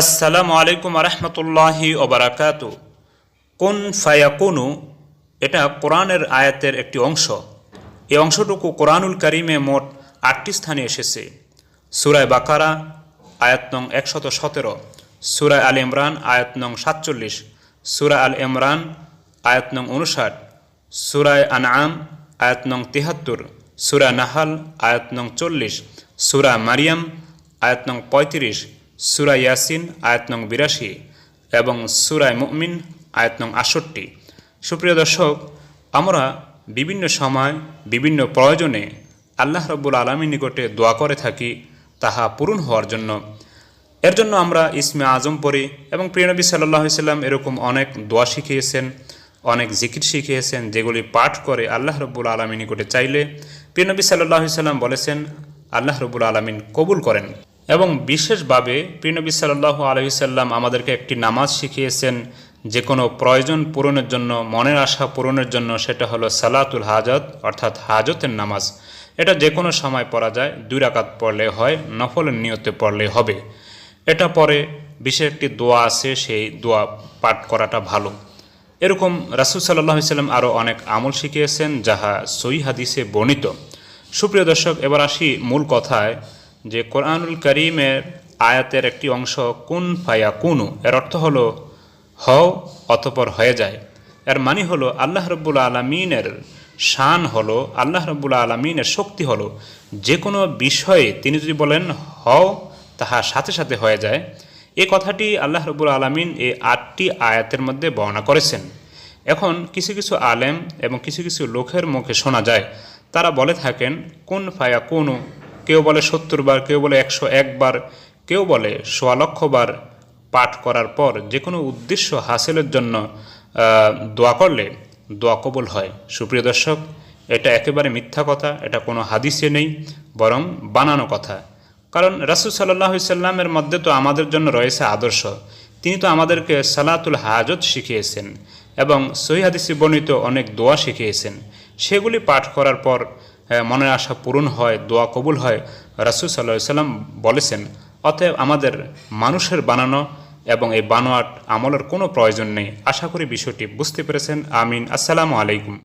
আসসালামু আলাইকুম রহমতুল্লাহি ওবরাকাতু কোন ফায়াকুনু, এটা কোরআনের আয়াতের একটি অংশ। এই অংশটুকু কোরআনুল করিমে মোট আটটি স্থানে এসেছে। সুরায় বাকারা, আয়াত নং একশত সতেরো। সুরায় আল ইমরান, আয়াত নং সাতচল্লিশ। সুরা আল ইমরান, আয়াত নং উনষাট সুরায় আনআম, আয়াত নং তিহাত্তর। সুরা নাহাল, আয়াত নং চল্লিশ। সুরা মারিয়াম, আয়াত নং পঁয়ত্রিশ। সুরা ইয়াসিন, আয়াত নং বিরাশি, এবং সুরায় মুমিন, আয়াত নং আষট্টি সুপ্রিয় দর্শক, আমরা বিভিন্ন সময়, বিভিন্ন প্রয়োজনে আল্লাহ রব্বুল আলমীর নিকটে দোয়া করে থাকি, তাহা পূরণ হওয়ার জন্য। এর জন্য আমরা ইসমে আজম পড়ি, এবং প্রিয়নবী সাল্লাহ সাল্লাম এরকম অনেক দোয়া শিখিয়েছেন, অনেক জিকির শিখিয়েছেন, যেগুলি পাঠ করে আল্লাহ রব্বুল আলমী নিকটে চাইলে। প্রিয়নবী সাল্লাহ সাল্লাম বলেছেন, আল্লাহ রব্বুল আলমিন কবুল করেন। এবং বিশেষভাবে প্রিয়নবী সাল্লাহ আলহিসাল্লাম আমাদেরকে একটি নামাজ শিখিয়েছেন, যে কোনো প্রয়োজন পূরণের জন্য, মনের আশা পূরণের জন্য সেটা হলো সালাতুল হাজত, অর্থাৎ হাজতের নামাজ। এটা যে কোনো সময় পড়া যায়, দুই রাকাত পড়লে হয়, নফলের নিয়তে পড়লে হবে। এটা পরে বিশেষ একটি দোয়া আছে, সেই দোয়া পাঠ করাটা ভালো। এরকম রাসুল সাল্লাহ সাল্লাম আরও অনেক আমল শিখিয়েছেন, যাহা সই হাদিসে বর্ণিত। সুপ্রিয় দর্শক, এবার আসি মূল কথায়। যে কোরআনুল করিমের আয়াতের একটি অংশ, কুন ফায়া কুনু এর অর্থ হলো, হও, অতপর হয়ে যায়। এর মানে হলো, আল্লাহ রব্বুল আলমিনের শান হলো, আল্লাহ রব্বুল আলমিনের শক্তি হলো যে কোনো বিষয়ে তিনি যদি বলেন, হও তাহা সাথে সাথে হয়ে যায়। এ কথাটি আল্লাহ রব্বুল আলমিন এই আটটি আয়াতের মধ্যে বর্ণনা করেছেন। এখন কিছু কিছু আলেম এবং কিছু কিছু লোকের মুখে শোনা যায়। তারা বলে থাকেন, কোন ফায়া কোনও কেউ বলে সত্তর বার, কেউ বলে একশো একবার কেউ বলে সোয়া লক্ষ বার পাঠ করার পর যে কোনো উদ্দেশ্য হাসিলের জন্য দোয়া করলে দোয়া কবুল হয়। সুপ্রিয় দর্শক, এটা একেবারে মিথ্যা কথা, এটা কোনো হাদিসে নেই, বরং বানানো কথা। কারণ রাসুল সাল্লাহ সাল্লামের মধ্যে তো আমাদের জন্য রয়েছে আদর্শ। তিনি তো আমাদেরকে সালাতুল হাজত শিখিয়েছেন এবং সহি হাদিসে বর্ণিত অনেক দোয়া শিখিয়েছেন। সেগুলি পাঠ করার পর মনের আশা পূরণ হয়, দোয়া কবুল হয়। রাসুল সাল্লাহ সাল্লাম বলেছেন, অতএব আমাদের মানুষের বানানো এবং এই বানোয়াট আমলের কোনো প্রয়োজন নেই। আশা করি বিষয়টি বুঝতে পেরেছেন। আমিন। আসসালামু আলাইকুম।